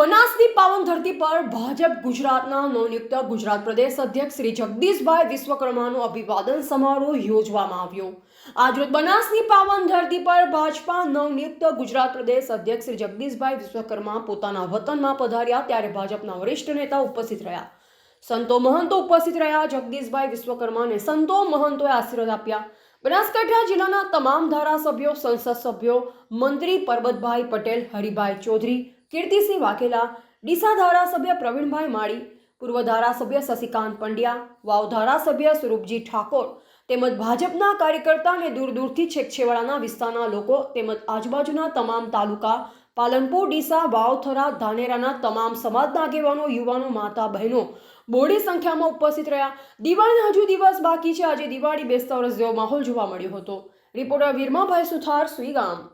બનાસની પાવન ધરતી પર ભાજપ ગુજરાતના નવનિયુક્ત ગુજરાત પ્રદેશ અધ્યક્ષ શ્રી જગદીશભાઈ વિશ્વકર્માનું અભિવાદન સમારોહ યોજવામાં આવ્યો. આજરોજ બનાસની પાવન ધરતી પર ભાજપા નવનિયુક્ત ગુજરાત પ્રદેશ અધ્યક્ષ શ્રી જગદીશભાઈ વિશ્વકર્મા પોતાના વતનમાં પધાર્યા ત્યારે ભાજપના વરિષ્ઠ નેતા ઉપસ્થિત રહ્યા. સંતો મહંતો ઉપસ્થિત રહ્યા, જગદીશભાઈ વિશ્વકર્માને સંતો મહંતોએ આશીર્વાદ આપ્યા. બનાસકાંઠા જિલ્લાના તમામ ધારાસભ્યો, સંસદ સભ્યો, મંત્રી પરબતભાઈ પટેલ, હરિભાઈ ચૌધરી કીર્તિસિંહ વાઘેલા, ડીસા ધારાસભ્ય પ્રવીણભાઈ માળી, પૂર્વ ધારાસભ્ય શશિકાંત પંડ્યા, વાવ ધારાસભ્ય સ્વરૂપજી ઠાકોર તેમજ ભાજપના કાર્યકર્તા અને દૂર દૂરથી છેકછેવાડાના વિસ્તારના લોકો તેમજ આજુબાજુના તમામ તાલુકા, પાલનપુર, ડીસા વાવથરા ધાનેરાના તમામ સમાજના આગેવાનો, યુવાનો, માતા બહેનો બોડી સંખ્યામાં ઉપસ્થિત રહ્યા. દિવાળીના હજુ દિવસ બાકી છે. આજે દિવાળી બેસતા વર્ષ જેવો માહોલ જોવા મળ્યો હતો. રિપોર્ટર વીરમાભાઈ સુથાર, સુઈગામ.